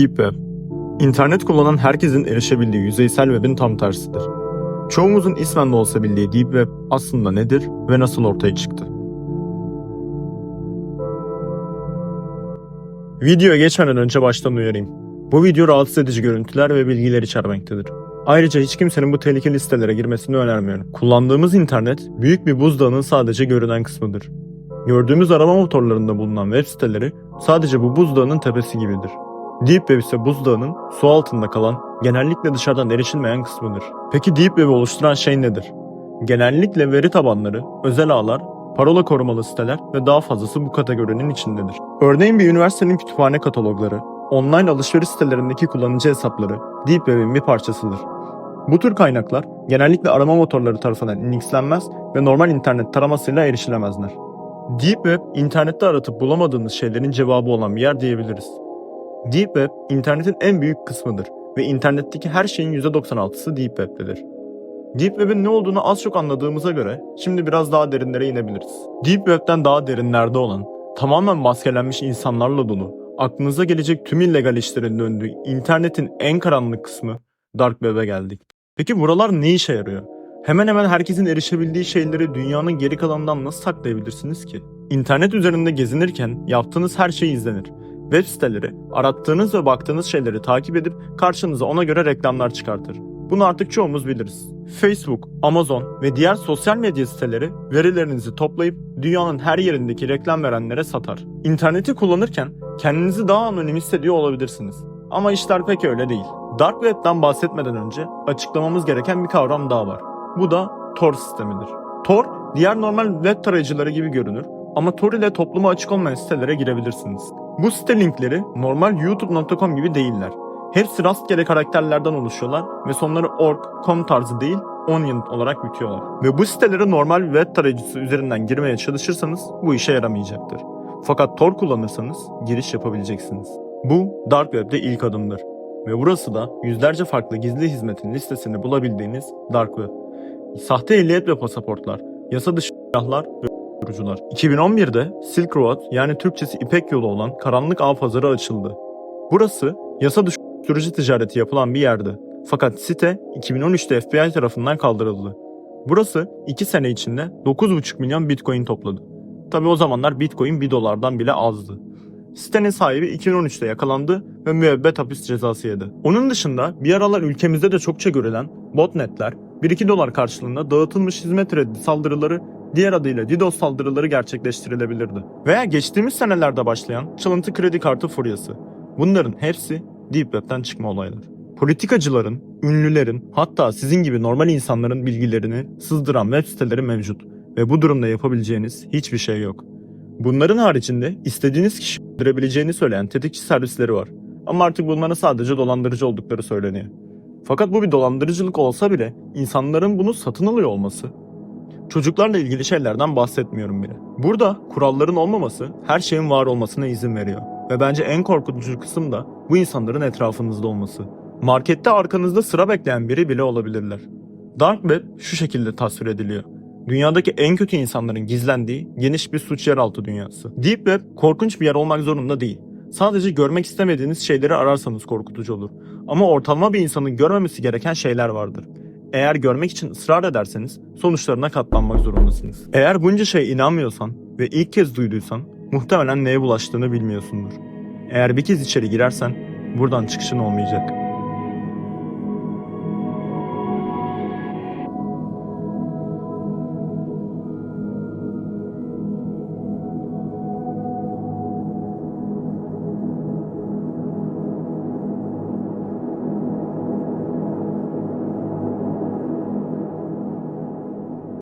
Deep İnternet kullanan herkesin erişebildiği yüzeysel webin tam tersidir. Çoğumuzun ismen de olsa bildiği Deep Web aslında nedir ve nasıl ortaya çıktı? Videoya geçmeden önce baştan uyarayım. Bu video rahatsız edici görüntüler ve bilgiler içermektedir. Ayrıca hiç kimsenin bu tehlikeli sitelere girmesini önermiyorum. Kullandığımız internet büyük bir buzdağının sadece görünen kısmıdır. Gördüğümüz arama motorlarında bulunan web siteleri sadece bu buzdağının tepesi gibidir. Deep Web ise buzdağının su altında kalan, genellikle dışarıdan erişilmeyen kısmıdır. Peki Deep Web'i oluşturan şey nedir? Genellikle veri tabanları, özel ağlar, parola korumalı siteler ve daha fazlası bu kategorinin içindedir. Örneğin bir üniversitenin kütüphane katalogları, online alışveriş sitelerindeki kullanıcı hesapları Deep Web'in bir parçasıdır. Bu tür kaynaklar genellikle arama motorları tarafından indexlenmez ve normal internet taramasıyla erişilemezler. Deep Web, internette aratıp bulamadığınız şeylerin cevabı olan bir yer diyebiliriz. Deep Web, internetin en büyük kısmıdır ve internetteki her şeyin %96'sı Deep Web'tedir. Deep Web'in ne olduğunu az çok anladığımıza göre şimdi biraz daha derinlere inebiliriz. Deep Web'den daha derinlerde olan, tamamen maskelenmiş insanlarla dolu, aklınıza gelecek tüm illegal işlerin döndüğü internetin en karanlık kısmı Dark Web'e geldik. Peki buralar ne işe yarıyor? Hemen hemen herkesin erişebildiği şeyleri dünyanın geri kalanından nasıl saklayabilirsiniz ki? İnternet üzerinde gezinirken yaptığınız her şey izlenir. Web siteleri, arattığınız ve baktığınız şeyleri takip edip karşınıza ona göre reklamlar çıkartır. Bunu artık çoğumuz biliriz. Facebook, Amazon ve diğer sosyal medya siteleri verilerinizi toplayıp dünyanın her yerindeki reklam verenlere satar. İnterneti kullanırken kendinizi daha anonim hissediyor olabilirsiniz. Ama işler pek öyle değil. Dark Web'den bahsetmeden önce açıklamamız gereken bir kavram daha var. Bu da Tor sistemidir. Tor, diğer normal web tarayıcıları gibi görünür ama Tor ile topluma açık olmayan sitelere girebilirsiniz. Bu site linkleri normal youtube.com gibi değiller. Hepsi rastgele karakterlerden oluşuyorlar ve sonları org, com tarzı değil onion olarak bitiyorlar. Ve bu sitelere normal web tarayıcısı üzerinden girmeye çalışırsanız bu işe yaramayacaktır. Fakat Tor kullanırsanız giriş yapabileceksiniz. Bu Dark Web'de ilk adımdır. Ve burası da yüzlerce farklı gizli hizmetin listesini bulabildiğiniz Dark Web. Sahte ehliyet ve pasaportlar, yasa dışı silahlar ve uyuşturucular. 2011'de Silk Road yani Türkçesi İpek Yolu olan karanlık ağ pazarı açıldı. Burası yasa dışı uyuşturucu ticareti yapılan bir yerdi. Fakat site 2013'te FBI tarafından kaldırıldı. Burası 2 sene içinde 9,5 milyon bitcoin topladı. Tabi o zamanlar bitcoin 1 dolardan bile azdı. Sitenin sahibi 2013'te yakalandı ve müebbet hapis cezası yedi. Onun dışında bir aralar ülkemizde de çokça görülen botnetler 1-2 dolar karşılığında dağıtılmış hizmet reddi saldırıları diğer adıyla DDoS saldırıları gerçekleştirilebilirdi. Veya geçtiğimiz senelerde başlayan çalıntı kredi kartı furyası. Bunların hepsi Deep Web'den çıkma olaylar. Politikacıların, ünlülerin, hatta sizin gibi normal insanların bilgilerini sızdıran web siteleri mevcut ve bu durumda yapabileceğiniz hiçbir şey yok. Bunların haricinde istediğiniz kişi öldürebileceğini söyleyen tetikçi servisleri var. Ama artık bunların sadece dolandırıcı oldukları söyleniyor. Fakat bu bir dolandırıcılık olsa bile insanların bunu satın alıyor olması. Çocuklarla ilgili şeylerden bahsetmiyorum bile. Burada kuralların olmaması her şeyin var olmasına izin veriyor. Ve bence en korkutucu kısım da bu insanların etrafınızda olması. Markette arkanızda sıra bekleyen biri bile olabilirler. Dark Web şu şekilde tasvir ediliyor. Dünyadaki en kötü insanların gizlendiği geniş bir suç yeraltı dünyası. Deep Web korkunç bir yer olmak zorunda değil. Sadece görmek istemediğiniz şeyleri ararsanız korkutucu olur. Ama ortalama bir insanın görmemesi gereken şeyler vardır. Eğer görmek için ısrar ederseniz sonuçlarına katlanmak zorundasınız. Eğer bunca şeye inanmıyorsan ve ilk kez duyduysan muhtemelen neye bulaştığını bilmiyorsundur. Eğer bir kez içeri girersen buradan çıkışın olmayacak.